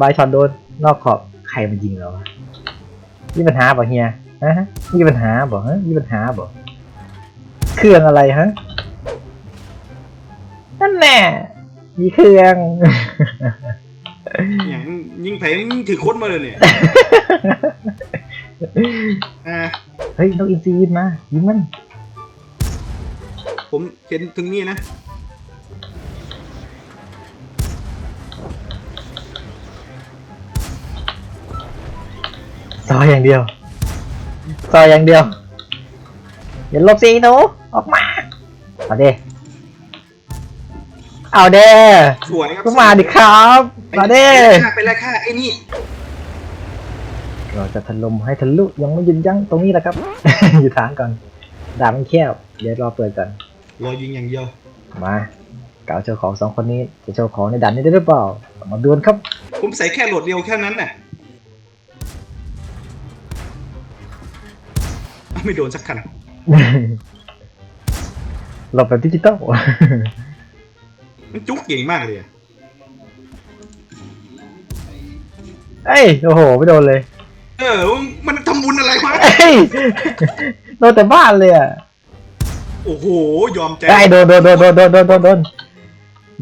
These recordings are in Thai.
บายช็อตโดนนอกขอบใครมันยิงเราวะมีปัญหาบ่เฮียฮะมีปัญหาบ่ฮะมีปัญหาบ่เครื่องอะไรฮะนั่นแน่มีเครื่องอย่างยิงแผงถือโค้ดมาเลยเนี่ยอ่าเฮ้ยนกอินทรียิงมายิงมัน ผมเห็นถึงนี่นะ ซอยอย่างเดียวซอยอย่างเดียวอย่าหลบสิหนูออกมาเอาเด้เอาเด้สวยครับก็มาดิครับมาเด้ไปแล้วค่ะไอ้นี่เราจะถล่มให้ทะลุยังไม่หยุดยั้งตรงนี้แหละครับ อยู่ฐานก่อนดาบมันแคบเดี๋ยวรอเปิดก่อนรอยิงอย่างเดียวมาเก่าโชว์ของสองคนนี้จะโชว์ของในด่านนี้ได้หรือเปล่ามาดวลครับ ผมใส่แค่โหลดเดียวแค่นั้นน่ะ ไม่โดนสักคันหลบแบบดิจิตอลมันจุกเก่งมากเลยอะเอ้ยโอ้โหไม่โดนเลย เออ มันทำบุญอะไรวะเอ้ยโดนแต่บ้านเลยอะโอ้โห ยอมใจไอ้ยโดนโดนโดนโดนโดนโดนโดนโดน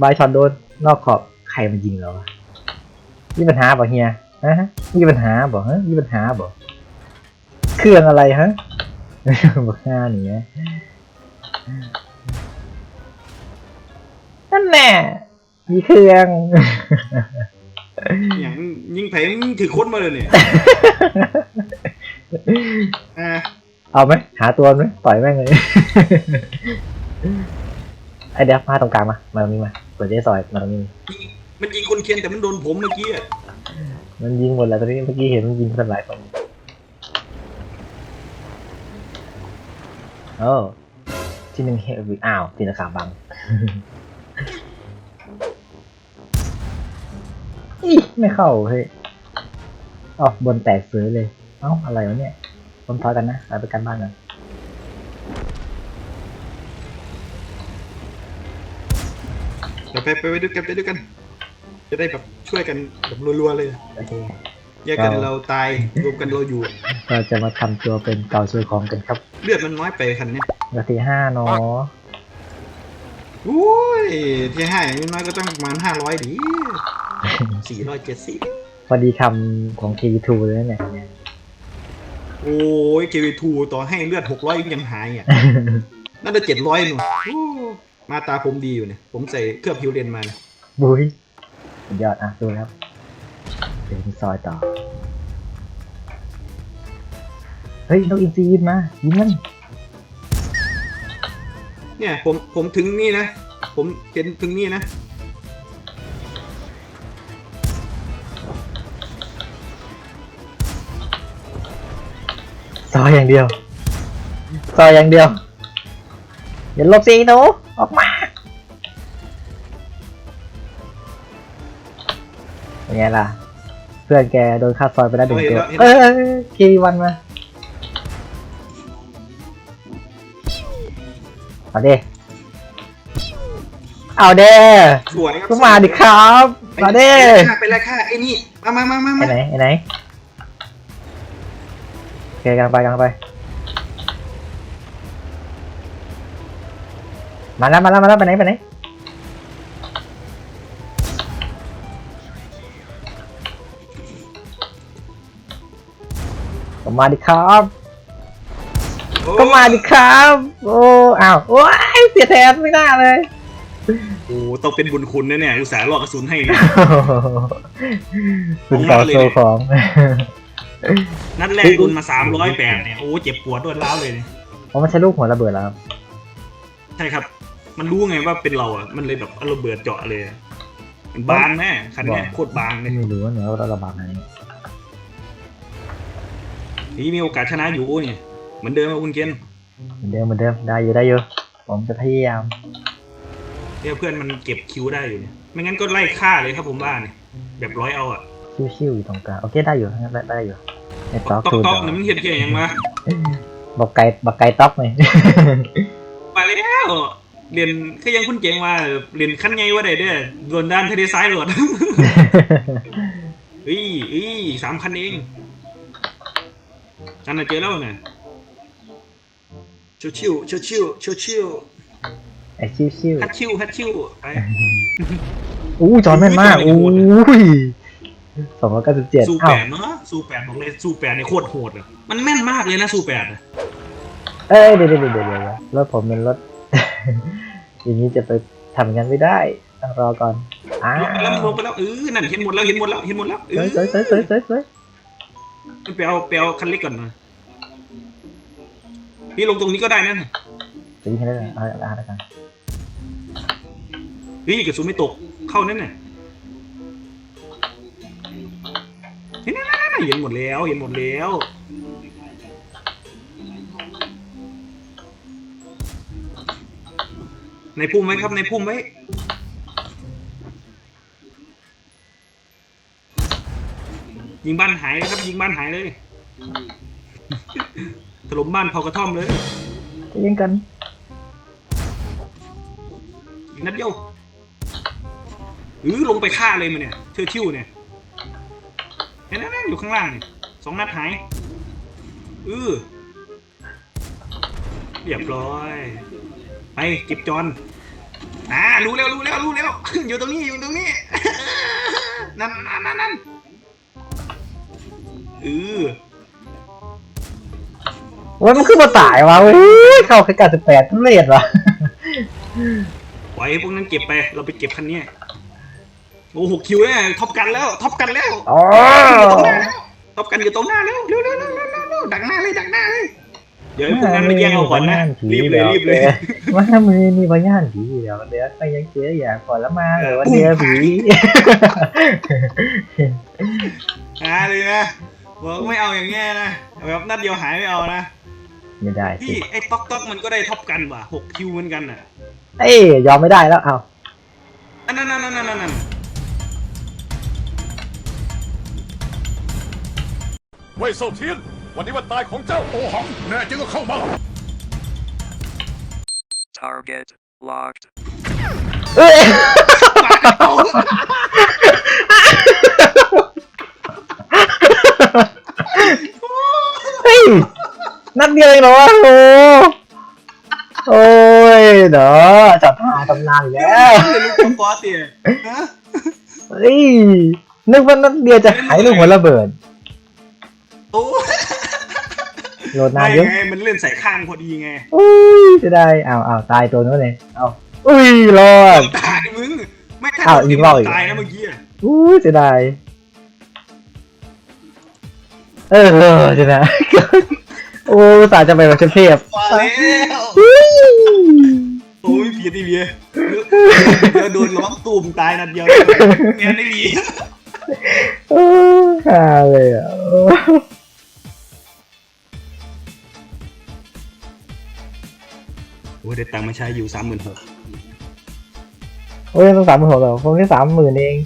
บายช็อตโดนนอกขอบใครมันยิงเราวะมีปัญหาบ่เฮียฮะมีปัญหาบ่ฮะมีปัญหาบ่เครื่องอะไรฮะ บักหน้าหนีนะนั่นแน่มีเครื่อง อย่างยิงแผงถือโค้ดมาเลยเนี่ยอ่าเอาไหมหาตัวไหมต่อยแม่งเลย ไอเดี๋ยวมาตรงกลางมา มาตรงนี้มาเปิดเจซอยมาตรงนี้ มันยิงคนเคียนแต่มันโดนผมเมื่อกี้อะมันยิงหมดแล้วตอนนี้เมื่อกี้เห็นมันยิงคนหลายคน โอ้ที่หนึ่งเฮฟอ้าวตีนขาบังอีไม่เข้าเฮ้ยอ๋อบนแตกเสือเลย เอ้า อะไรวะเนี่ยบนทอยกันนะไปไปกันบ้านกันเดี๋ยวไปไปไปด้วยกันไปด้วยกัน จะได้แบบช่วยกันแบบรัวๆเลย โอเค แยกกันครับเราตายรวมกันเราอยู่ เราจะมาทำตัวเป็นเก่าช่วยของกันครับ เลือดมันน้อยไปคันเนี้ยนาทีห้าเนาะโอ้ยที่ห้าอย่างน้อยก็ต้องประมาณห้าร้อยดิสี่ร้อยเจ็ดสิบพอดีคำของ K2 เลยนะเนี่ยโอ้ยเควีทูต่อให้เลือดหกร้อยยังหายอะน่าจะเจ็ดร้อยหนูโอ้มาตาผมดีอยู่เนี่ย ผมใส่เครื่องพิวเรนมานะบุ้ยสุดยอดอะ ดูนะครับ เดี๋ยวมีซอยต่อ เฮ้ยนกอินทรียิงมา ยิงมัน เนี่ยผมผมถึงนี่นะ ผมเห็นถึงนี่นะ ซอยอย่างเดียว ซอยอย่างเดียว อย่าหลบสิหนูออกมาเป็นไงล่ะ เพื่อนแกโดนฆ่าซอยไปแล้วหนึ่งตัวเห็นแล้วเอ้ยคีวันมาเอาเด้เอาเด้สวยครับก็มาดิครับมาเด้ไปแล้วค่ะไอ้นี่มามามามาไอ้มาไหนไอ้ไหนโอเคกำลังไปกำลังไป มาแล้วมาแล้วมาแล้วไปไหนไปไหน ก็มาดิครับโอ้ก็มาดิครับ โอ้อ้าวโอ้ยเสียแทนไม่น่าเลยโอ้ต้องเป็นบุญคุณนะเนี่ยอุตส่าห์ลอกกระสุนให้นะคุณเก่าโซของ นัดแรกโดนมาสามร้อยแปดเนี่ยโอ้เจ็บปวดรวดร้าวเลยเนี่ยเพราะมันใช้ลูกหัวระเบิดแล้วครับใช่ครับ มันรู้ไงว่าเป็นเราอะมันเลยแบบเอาระเบิดเจาะเลยอะมันบางแน่คันเนี้ยโคตรบางเลยไม่รู้ว่าเนื้อเราระบาดไหน นี่มีโอกาสชนะอยู่เนี่ยเหมือนเดิมครับคุณเกณฑ์เหมือนเดิมเหมือนเดิมได้อยู่ได้อยู่ผมจะพยายามเนี่ยเพื่อนมันเก็บคิวได้อยู่เนี่ยไม่งั้นก็ไล่ฆ่าเลยครับผมว่าเนี่ยแบบร้อยเอาอะชิวๆอยู่ตรงกลางโอเคได้อยู่ได้ได้อยู่ไอ้ต๊ต๊ออกกต๊อกคือต๊อกเนี่ยมันเห็นเกียอย่างมาบอกไก่บอกไก่ต๊อกเลยมาแล้วเรียนคือยังคุณเก่งว่าเรียนขั้นไงว่าได้เด้อโดนด้านทะเลซ้ายโหลดเอ้ยเอ้ยสามคันเอง อันน่ะเจอแล้วไงชิวชิวชิวชิวชิวชิวไอ้ชิวชิวฮัดชิวฮัดชิวไปอู้จอนแม่นมากอุ้อู้ยยสองร้อยเก้าสิบเจ็ดสู้อ้าแปวดเนาะสู้แปดบอกเลยสู้แปดในโคตรโหดอะมันแม่นมากเลยนะสู้แปดอะเอ้ยเดี๋ยวเดี๋ยวเดี๋ยวเดี๋ยวรถผมเป็นรถอย่างนี้จะไปทำงานไม่ได้ต้องรอก่อนอ้าลงไปแล้ววลงไปแล้วเออนั่นเห็นหมดแล้วเห็นหมดแล้วเห็นหมดแล้วเอสวยอสวยสวยสวยสวยสวย ไปเอาไปเอาคันเล็กก่อนนะพี่ลงตรงนี้ก็ได้นะจะยิงให้ได้เลยเอาเอาเอากันเฮ้ยกระสุนไม่ตกเข้านั่นน่ะเห็นนั่นนั่นนั่นเห็นหมดแล้วเห็นหมดแล้วในพุ่มไว้ครับในพุ่มไว้ ยิงบ้านหายเลยครับ ยิงบ้านหายเลยถล่มบ้านเผากระท่อมเลยจะยิงกันอีกนัดเดียวเออลงไปฆ่าเลยมันเนี่ยเธอชิวเนี่ยเห็นไหมอยู่ข้างล่างเนี่ยสองนัดหายเออเรียบร้อย ไปเก็บจอนอ่ารู้แล้วรู้แล้วรู้แล้วอยู่ตรงนี้อยู่ตรงนี้นั่นนั่นนั่นนั่น เออว่ามันขึ้นมาตายวะเว้ยเข้าแค่เก้าสิบแปดทุเรศวะปล่อยให้พวกนั้นเก็บไป เราไปเก็บคันเนี้ยโอ้หกคิวแล้วท็อปกันแล้วท็อปกันแล้วอ๋อตบกันอยู่ตรงหน้าเร็วเร็วเร็วเร็วเร็วเร็วเร็วดักหน้าเลยดักหน้าเลยเดี๋ยวให้พวกนั้นมาแย่งเอาก่อนนะรีบเลยรีบเลยว่ามือนี่พย่านผีเดี๋ยวเดี๋ยวไปยังเจออย่างก่อนแล้วมาเลยวันเดียวผีหาเลยนะ บอกไม่เอาอย่างเงี้ยนะแบบนัดเดียวหายไม่เอานะไม่ได้สิพี่ไอ้ต๊อกต๊อกมันก็ได้ท็อปกันว่ะหกคิวเหมือนกันน่ะเอ้ยยอมไม่ได้แล้วเอานั่นนั่นนั่นนั่นนั่นเว่ยเซาเทียน วันนี้วันตายของเจ้าโอหัง แน่จริงก็เข้ามา Target locked. เอ้ย เฮ้ยนัดเดียวเองเหรอวะโอ้โอ้ยเด้อจับหาตำนานอีกแล้วเดี๋ยวลูกตัวฟอสเตี๋ยฮะเฮ้ยนึกว่านัดเดียวจะหายลูกหัวระเบิดโอ้โหลดนาไม่นเยอะไงมันเล่นใส่ข้างพอดีไงอุ้ยจะได้อ้าวอ้าวตายตัวนู้นเลยเอาอุ้ยรอดตายมึงไม่ถ้าอ้าวยิงเบาอีกตายนะเมื่อกี้อะอุ้ยจะได้ เออเออจะได้โอ้สาห์จะไปแบบเทพมาแล้วๆอุ้ยโอ้ยเพียดีเบียเดี๋ยวโดนล้อมตูมตายนัดเดียวเงี้ยไม่ดีโอ้ฮาเลยอะโอ้โอ้ยได้ตังค์มาใช้อยู่สามหมื่นหกโอ้ยต้องสามหมื่นหกเหรอผมแค่สามหมื่นเอง